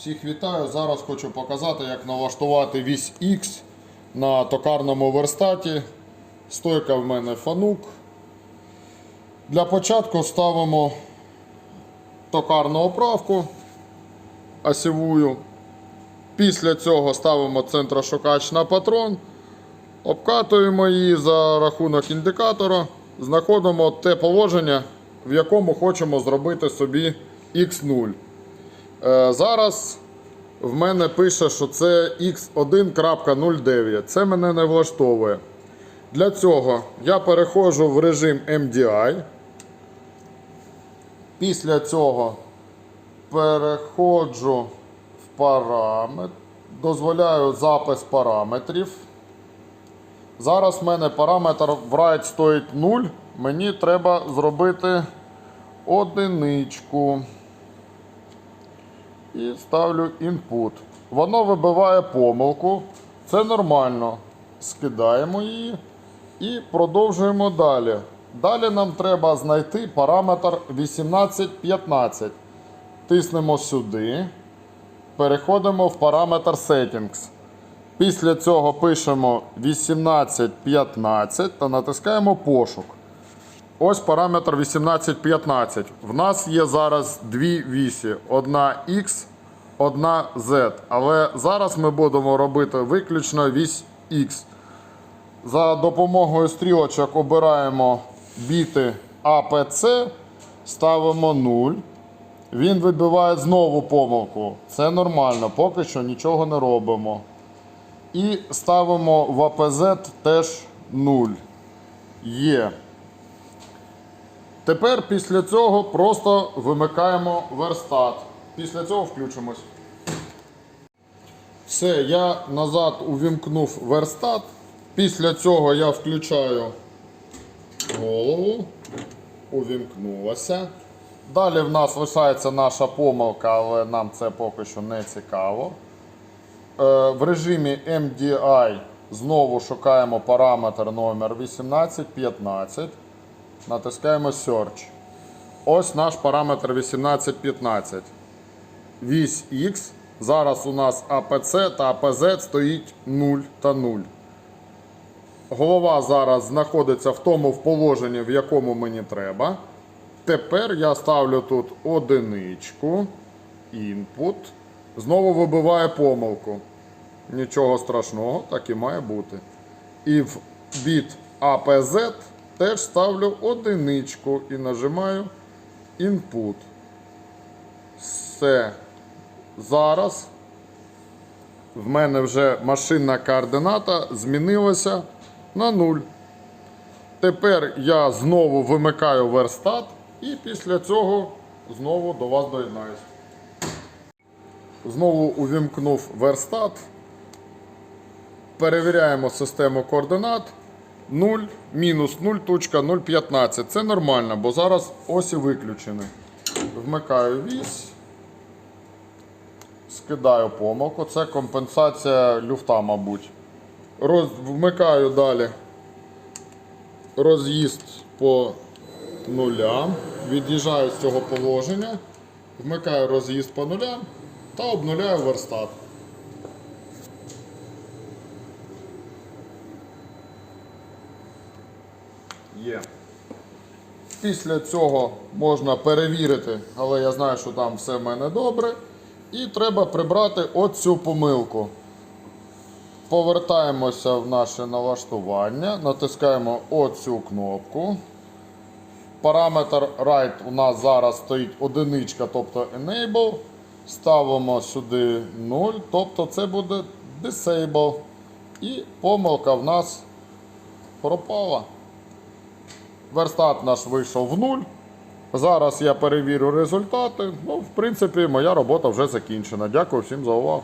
Всіх вітаю. Зараз хочу показати, як налаштувати вісь X на токарному верстаті. Стойка в мене фанук. Для початку ставимо токарну оправку осьовую. Після цього ставимо центрошукач на патрон, обкатуємо її за рахунок індикатора, знаходимо те положення, в якому хочемо зробити собі X0. Е, Зараз в мене пише, що це X1.09. Це мене не влаштовує. Для цього я переходжу в режим MDI. Після цього переходжу в параметр. Дозволяю запис параметрів. Зараз в мене параметр RAID стоїть 0. Мені треба зробити одиничку. І ставлю input. Воно вибиває помилку. Це нормально. Скидаємо її і продовжуємо далі. Далі нам треба знайти параметр 1815. Тиснемо сюди. Переходимо в параметр Settings. Після цього пишемо 1815 та натискаємо пошук. Ось параметр 1815. В нас є зараз дві вісі: одна X, одна Z. Але зараз ми будемо робити виключно вісь X. За допомогою стрілочок обираємо біти APC, ставимо 0. Він вибиває знову помилку. Це нормально, поки що нічого не робимо. І ставимо в APZ теж 0. Є. Тепер після цього просто вимикаємо верстат. Після цього включимось. Все, я назад увімкнув верстат. Після цього я включаю голову. Увімкнулася. Далі в нас лишається наша помилка, але нам це поки що не цікаво. Е, В режимі MDI знову шукаємо параметр номер 1815. Натискаємо Search. Ось наш параметр 1815. Вісь X. Зараз у нас APC та APZ стоїть 0 та 0. Голова зараз знаходиться в тому в положенні, в якому мені треба. Тепер я ставлю тут одиничку. Input. Знову вибиває помилку. Нічого страшного, так і має бути. І в біт APZ теж ставлю одиничку і нажимаю Input. Все. Зараз в мене вже машинна координата змінилася на 0. Тепер я знову вимикаю верстат і після цього знову до вас доєднаюсь. Знову увімкнув верстат. Перевіряємо систему координат. 0, мінус 0.015. Це нормально, бо зараз осі виключені. Вмикаю вісь. Скидаю помилку. Це компенсація люфта, мабуть. Роз... Вмикаю далі роз'їзд по нулям. Від'їжджаю з цього положення. Вмикаю роз'їзд по нулям та обнуляю верстат. Є. Після цього можна перевірити, але я знаю, що там все в мене добре. І треба прибрати оцю помилку. Повертаємося в наше налаштування, натискаємо оцю кнопку. Параметр Write у нас зараз стоїть одиничка, тобто Enable. Ставимо сюди 0, тобто це буде Disable. І помилка в нас пропала. Верстат наш вийшов в нуль. Зараз я перевірю результати. Ну, в принципі, моя робота вже закінчена. Дякую всім за увагу.